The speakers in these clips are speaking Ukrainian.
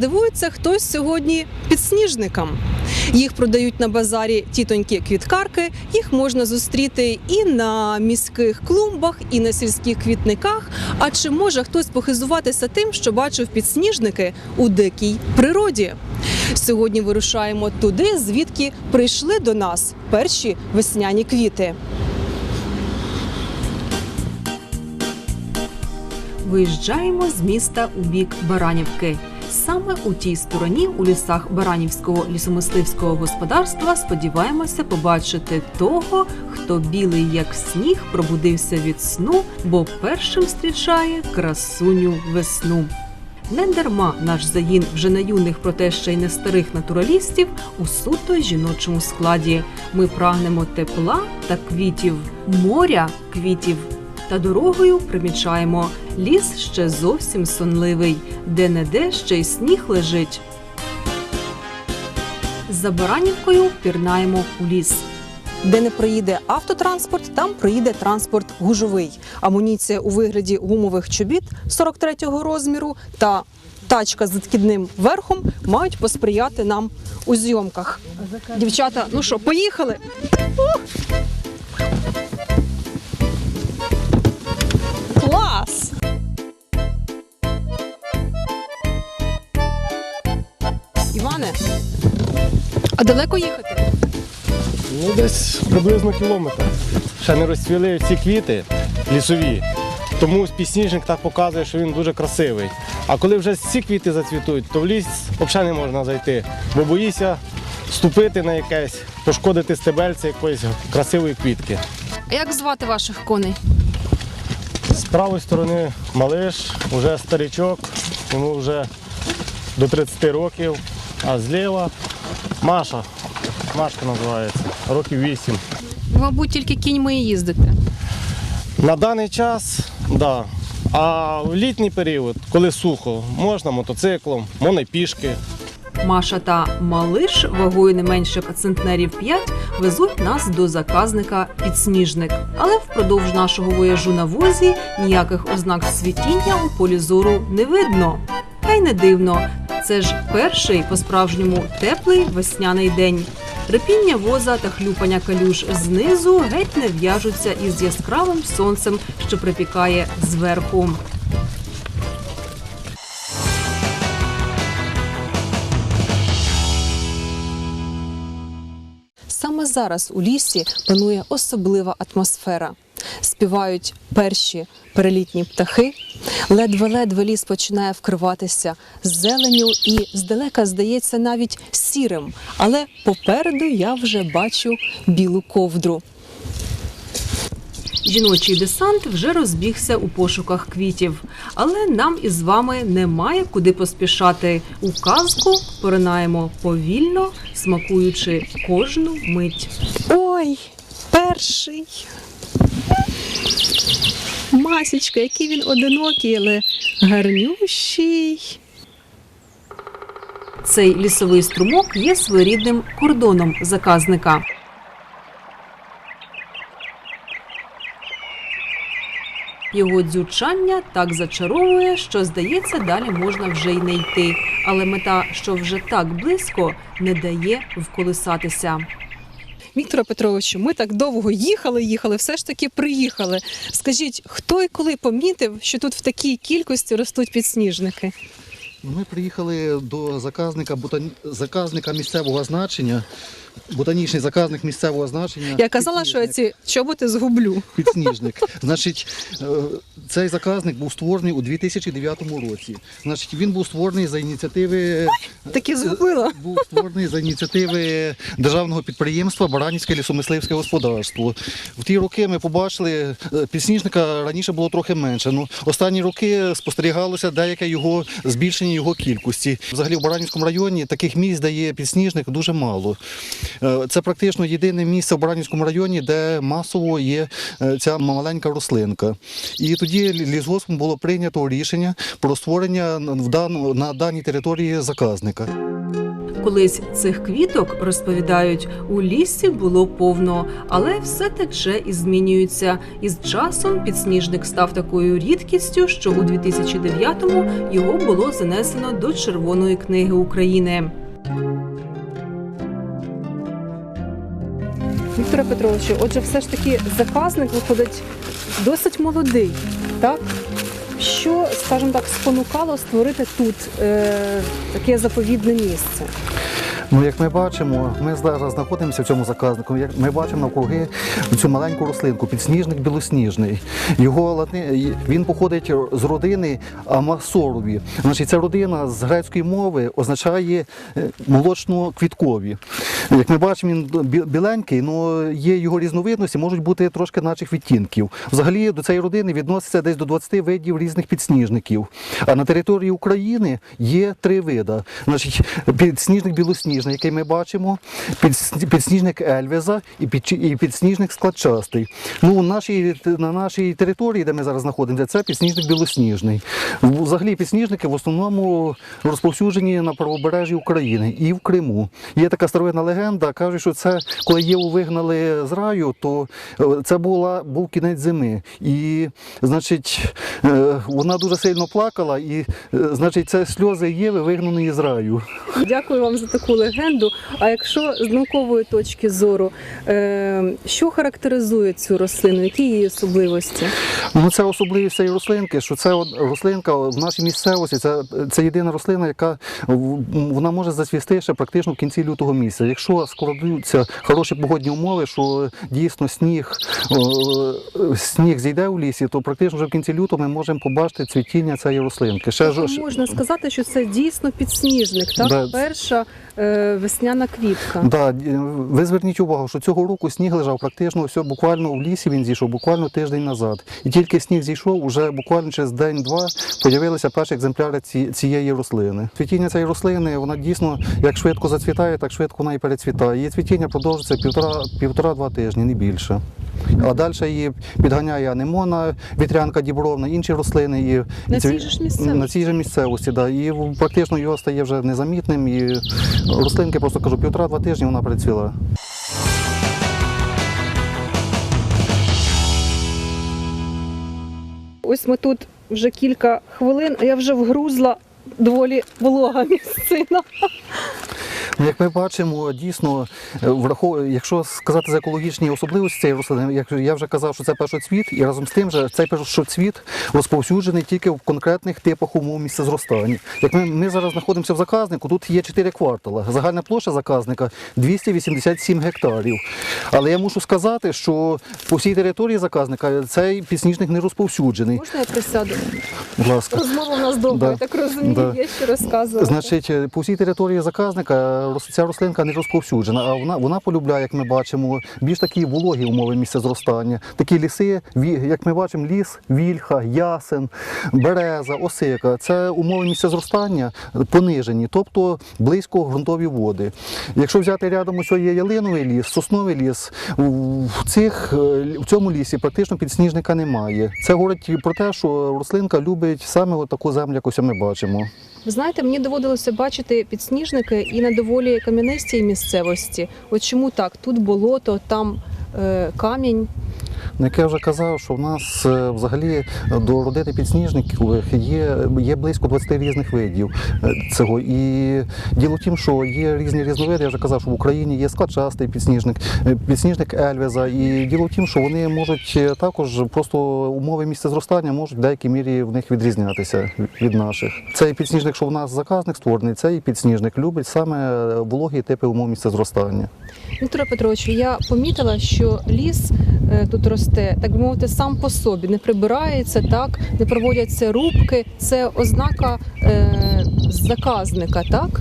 чи здивується хтось сьогодні підсніжникам? Їх продають на базарі тітоньки квіткарки. Їх можна зустріти і на міських клумбах, і на сільських квітниках. А чи може хтось похизуватися тим, що бачив підсніжники у дикій природі? Сьогодні вирушаємо туди, звідки прийшли до нас перші весняні квіти. Виїжджаємо з міста у бік Баранівки. Саме у тій стороні, у лісах Баранівського лісомисливського господарства, сподіваємося побачити того, хто білий як сніг пробудився від сну, бо першим зустрічає красуню весну. Не дарма наш загін вже не юних, проте ще й не старих натуралістів у суто жіночому складі. Ми прагнемо тепла та квітів, моря квітів. Та дорогою примічаємо ліс ще зовсім сонливий, де не де ще й сніг лежить. За Баранівкою пірнаємо у ліс. Де не проїде автотранспорт, там проїде транспорт гужовий. Амуніція у вигляді гумових чобіт 43-го розміру та тачка з відкидним верхом мають посприяти нам у зйомках. Дівчата, ну що, поїхали? Клас! Іване, а далеко їхати? Ну, десь приблизно кілометр. Ще не розцвіли всі квіти лісові. Тому пісніжник так показує, що він дуже красивий. А коли вже ці квіти зацвітуть, то в ліс взагалі не можна зайти, бо боїся ступити на якесь, пошкодити стебельце якоїсь красивої квітки. А як звати ваших коней? З правої сторони малиш, вже старичок, йому вже до 30 років, а зліва Маша. Машка називається, років 8. Мабуть, тільки кіньми і їздите. На даний час, так. Да. А в літній період, коли сухо, можна мотоциклом, можна пішки. Маша та Малиш вагою не менше центнерів 5 везуть нас до заказника підсніжник. Але впродовж нашого вояжу на возі ніяких ознак світіння у полі зору не видно. Та й не дивно. Це ж перший по-справжньому теплий весняний день. Репіння воза та хлюпання калюж знизу геть не в'яжуться із яскравим сонцем, що припікає зверху. Зараз у лісі панує особлива атмосфера. Співають перші перелітні птахи. Ледве-ледве ліс починає вкриватися зеленю і здалека здається навіть сірим. Але попереду я вже бачу білу ковдру. Жіночий десант вже розбігся у пошуках квітів, але нам із вами немає куди поспішати. У казку поринаємо повільно, смакуючи кожну мить. Ой, перший. Масічка, який він одинокий, але гарнющий. Цей лісовий струмок є своєрідним кордоном заказника. Його дзючання так зачаровує, що здається, далі можна вже й не йти. Але мета, що вже так близько, не дає вколисатися. Віктора Петровичу, ми так довго їхали, їхали, все ж таки приїхали. Скажіть, хто і коли помітив, що тут в такій кількості ростуть підсніжники? Ми приїхали до заказника, заказника місцевого значення, ботанічний заказник місцевого значення. Я казала, що я ці чоботи згублю. Підсніжник. Значить, е, цей заказник був створений у 2009 році. Значить, він був створений за ініціативи Такі згубила. був створений за ініціативи державного підприємства Баранівське лісомисливське господарство. В ті роки ми побачили, е, підсніжника раніше було трохи менше. Ну, останні роки спостерігалося деяке його збільшення його кількості. Взагалі в Баранівському районі таких місць, де є підсніжник, дуже мало. Е, Це практично єдине місце в Баранівському районі, де масово є е, ця маленька рослинка. І тоді лісгоспом було прийнято рішення про створення на даній території заказника. Колись цих квіток розповідають у лісі було повно, але все тече і змінюється. І з часом підсніжник став такою рідкістю, що у 2009-му його було занесено до Червоної книги України. Вікторе Петровичу, отже, все ж таки заказник виходить досить молодий, так? Що, скажімо так, спонукало створити тут е, таке заповідне місце? Ну, як ми бачимо, ми зараз знаходимося в цьому заказнику. Як ми бачимо навкруги цю маленьку рослинку, підсніжник білосніжний. Його латни... він походить з родини Амасорові. Значить, ця родина з грецької мови означає е, молочно-квіткові. Як ми бачимо, він біленький, але є його різновидності, можуть бути трошки начих відтінків. Взагалі до цієї родини відноситься десь до 20 видів різних підсніжників. А на території України є три види. Значить, підсніжник білосніжний, який ми бачимо, підсніжник Ельвеза і, підсніжник складчастий. Ну, нашій, на нашій території, де ми зараз знаходимося, це підсніжник білосніжний. Взагалі підсніжники в основному розповсюджені на правобережжі України і в Криму. Є така старовинна легенда, кажуть, що це коли Єву вигнали з раю, то е, це була, був кінець зими. І, значить, е, вона дуже сильно плакала, і, е, значить, це сльози Єви вигнаної з раю. Дякую вам за таку легенду. А якщо з наукової точки зору, що характеризує цю рослину? Які її особливості? Ну, це особливість цієї рослинки, що це рослинка в нашій місцевості, це, це єдина рослина, яка вона може засвісти ще практично в кінці лютого місяця. Якщо складуться хороші погодні умови, що дійсно сніг, о, сніг зійде в лісі, то практично вже в кінці лютого ми можемо побачити цвітіння цієї рослинки. Ще ж- можна сказати, що це дійсно підсніжник, так? Да. Перша е, весняна квітка. Да, ви зверніть увагу, що цього року сніг лежав практично все буквально в лісі. Він зійшов буквально тиждень назад. І тільки сніг зійшов, уже буквально через день-два з'явилися перші екземпляри ці, цієї рослини. Цвітіння цієї рослини вона дійсно як швидко зацвітає, так швидко вона і перецвітає. Її цвітіння продовжується півтора півтора-два тижні, не більше. А далі її підганяє анемона, вітрянка дібровна, інші рослини. І, На цій же ж місцевості? На цій же місцевості, да. І практично його стає вже незамітним. І рослинки, просто кажу, півтора-два тижні вона працює. Ось ми тут вже кілька хвилин, а я вже вгрузла доволі волога місцина. Ну, Як ми бачимо, дійсно, е, врахов... якщо сказати за екологічні особливості цієї рослини, як я вже казав, що це першоцвіт, і разом з тим же цей першоцвіт розповсюджений тільки в конкретних типах умов місцезростання. Як ми, ми зараз знаходимося в заказнику, тут є 4 квартала. Загальна площа заказника 287 гектарів. Але я мушу сказати, що по всій території заказника цей підсніжник не розповсюджений. Можна я присяду? Будь ласка. Розмова в нас довга, Да. я так розумію, Да. є що розказувати. Значить, е, по всій території заказника ця рослинка не розповсюджена, а вона, вона полюбляє, як ми бачимо, більш такі вологі умови місця зростання. Такі ліси, як ми бачимо, ліс, вільха, ясен, береза, осика. Це умови місця зростання понижені, тобто близько ґрунтові води. Якщо взяти рядом ось є ялиновий ліс, сосновий ліс, в, цих, е, в цьому лісі практично підсніжника немає. Це говорить про те, що рослинка любить саме таку землю, яку ми бачимо. Ви знаєте, мені доводилося бачити підсніжники і на доволі кам'янистій місцевості. От чому так? Тут болото, там е, камінь. Ну, Як я вже казав, що в нас е, взагалі до родини підсніжників є, є близько 20 різних видів е, цього. І діло в тім, що є різні різновиди. Я вже казав, що в Україні є складчастий підсніжник, е, підсніжник Ельвеза. І діло в тім, що вони можуть е, також просто умови місця зростання можуть в деякій мірі в них відрізнятися від наших. Цей підсніжник, що в нас заказник створений, цей підсніжник любить саме вологі типи умов місця зростання. Вікторе Петровичу, я помітила, що ліс е, тут росте, так би мовити, сам по собі, не прибирається, так, не проводяться рубки. Це ознака е, заказника, так?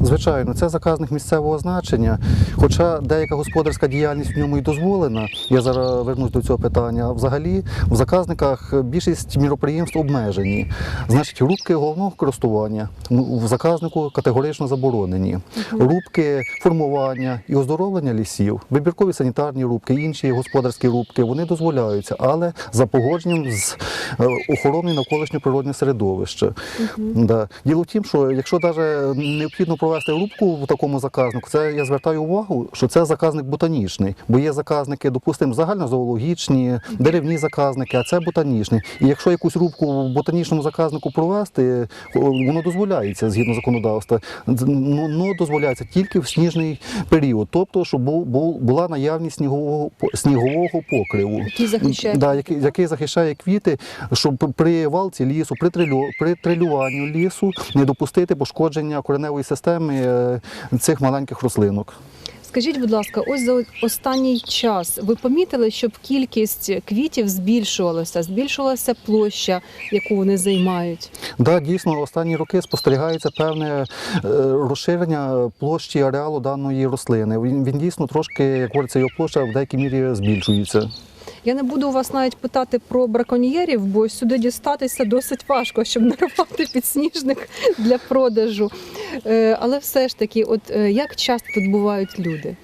Звичайно, це заказник місцевого значення. Хоча деяка господарська діяльність в ньому і дозволена, я зараз вернусь до цього питання. Взагалі, в заказниках більшість міроприємств обмежені. Значить, рубки головного користування ну, в заказнику категорично заборонені. Рубки формування і оздоровлення лісів, вибіркові санітарні рубки, інші господарські рубки, вони дозволяються, але за погодженням з е, охорони навколишнього природнього середовища. Да. Діло в тім, що якщо навіть необхідно провести рубку в такому заказнику, це я звертаю увагу, що це заказник ботанічний, бо є заказники, допустимо, загальнозоологічні, деревні заказники, а це ботанічний. І якщо якусь рубку в ботанічному заказнику провести, воно дозволяється згідно законодавства. Ну дозволяється тільки в сніжний період, тобто, щоб була наявність снігового снігового покриву. Який захищає Да, який, який захищає квіти, щоб при валці лісу, при, трилю, при трилюванню лісу не допустити пошкодження кореневої системи е, цих маленьких рослинок. Скажіть, будь ласка, ось за останній час ви помітили, щоб кількість квітів збільшувалася, збільшувалася площа, яку вони займають? Да, дійсно, останні роки спостерігається певне е, розширення площі ареалу даної рослини. Він, він дійсно трошки, як говориться, його площа в деякій мірі збільшується. Я не буду у вас навіть питати про браконьєрів, бо сюди дістатися досить важко, щоб нарвати підсніжник для продажу. Е, Але все ж таки, от е, як часто тут бувають люди?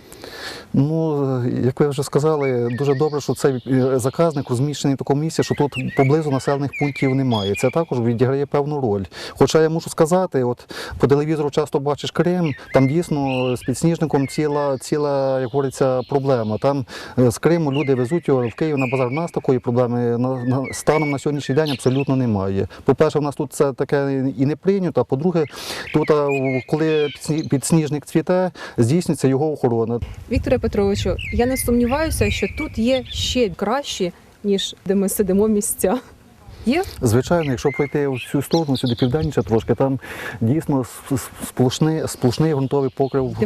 Ну, як ви вже сказали, дуже добре, що цей е, заказник розміщений в такому місці, що тут поблизу населених пунктів немає. Це також відіграє певну роль. Хоча я мушу сказати, от по телевізору часто бачиш Крим, там дійсно з підсніжником ціла, ціла, як говориться, проблема. Там е, з Криму люди везуть його в Київ на базар. У нас такої проблеми станом на сьогоднішній день абсолютно немає. По-перше, в нас тут це таке і не прийнято. А по-друге, тут коли підсніжник цвіте, здійснюється його охорона. Вікторе Петровичу, я не сумніваюся, що тут є ще кращі, ніж де ми сидимо місця. Є? Звичайно, якщо пройти в цю сторону, сюди південніше трошки, там дійсно сплошний, сплошний ґрунтовий покрив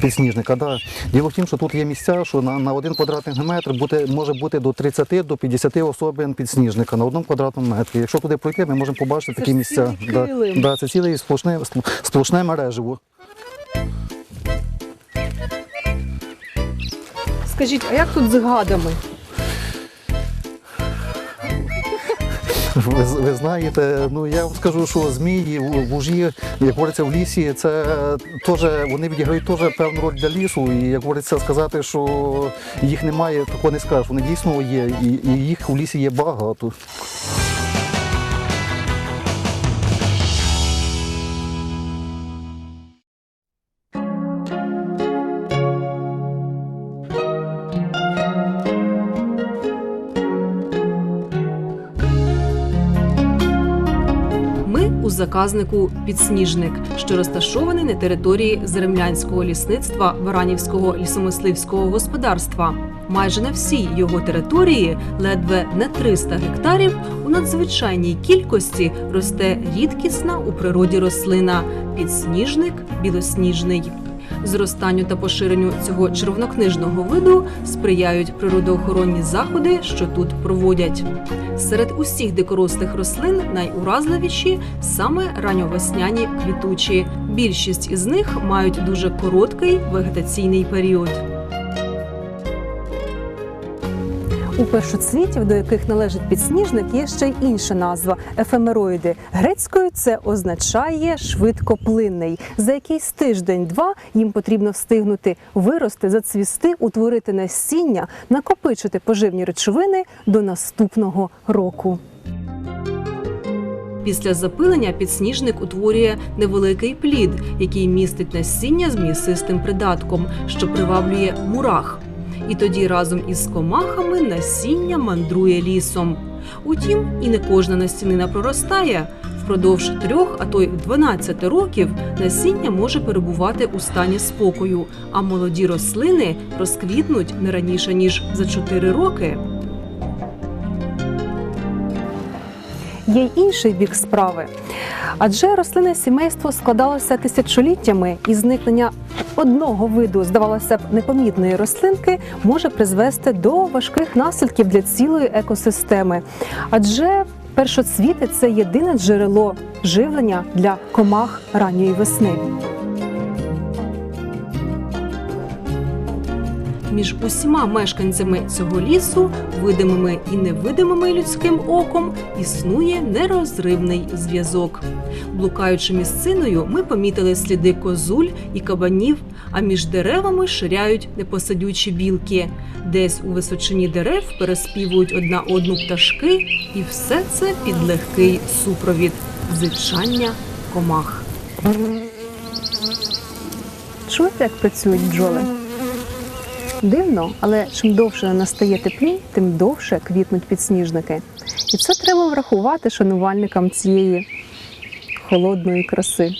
підсніжника. Да. Діло в тім, що тут є місця, що на, на один квадратний метр бути, може бути до 30 до 50 особин підсніжника на одному квадратному метрі. Якщо туди пройти, ми можемо побачити Це такі місця. Да, да, це ціле сплошне, сплошне мереживо. Скажіть, а як тут з гадами? Ви, ви знаєте, ну я вам скажу, що змії, вужі, як говориться, в лісі, це теж вони відіграють теж певну роль для лісу. І як говориться, сказати, що їх немає, такого не скажеш. Вони дійсно є, і, і їх у лісі є багато. Заказнику Підсніжник, що розташований на території зремлянського лісництва Баранівського лісомисливського господарства. Майже на всій його території, ледве не 300 гектарів, у надзвичайній кількості росте рідкісна у природі рослина підсніжник білосніжний. Зростанню та поширенню цього червонокнижного виду сприяють природоохоронні заходи, що тут проводять. Серед усіх дикорослих рослин найуразливіші саме ранньовесняні квітучі. Більшість із них мають дуже короткий вегетаційний період. У першоцвітів, до яких належить підсніжник, є ще й інша назва ефемероїди. Грецькою це означає швидкоплинний. За якийсь тиждень-два їм потрібно встигнути вирости, зацвісти, утворити насіння, накопичити поживні речовини до наступного року. Після запилення підсніжник утворює невеликий плід, який містить насіння з м'ясистим придатком, що приваблює мурах. І тоді разом із комахами насіння мандрує лісом. Утім, і не кожна насінина проростає. Впродовж трьох, а то й 12 років насіння може перебувати у стані спокою, а молоді рослини розквітнуть не раніше ніж за 4 роки. Є й інший бік справи. Адже рослинне сімейство складалося тисячоліттями, і зникнення одного виду, здавалося б, непомітної рослинки може призвести до важких наслідків для цілої екосистеми. Адже першоцвіти це єдине джерело живлення для комах ранньої весни. Між усіма мешканцями цього лісу, видимими і невидимими людським оком, існує нерозривний зв'язок. Блукаючи місциною, ми помітили сліди козуль і кабанів, а між деревами ширяють непосадючі білки. Десь у височині дерев переспівують одна одну пташки, і все це під легкий супровід зичання комах. Чуєте, як працюють бджоли? Дивно, але чим довше настає теплінь, тим довше квітнуть підсніжники. І це треба врахувати шанувальникам цієї холодної краси.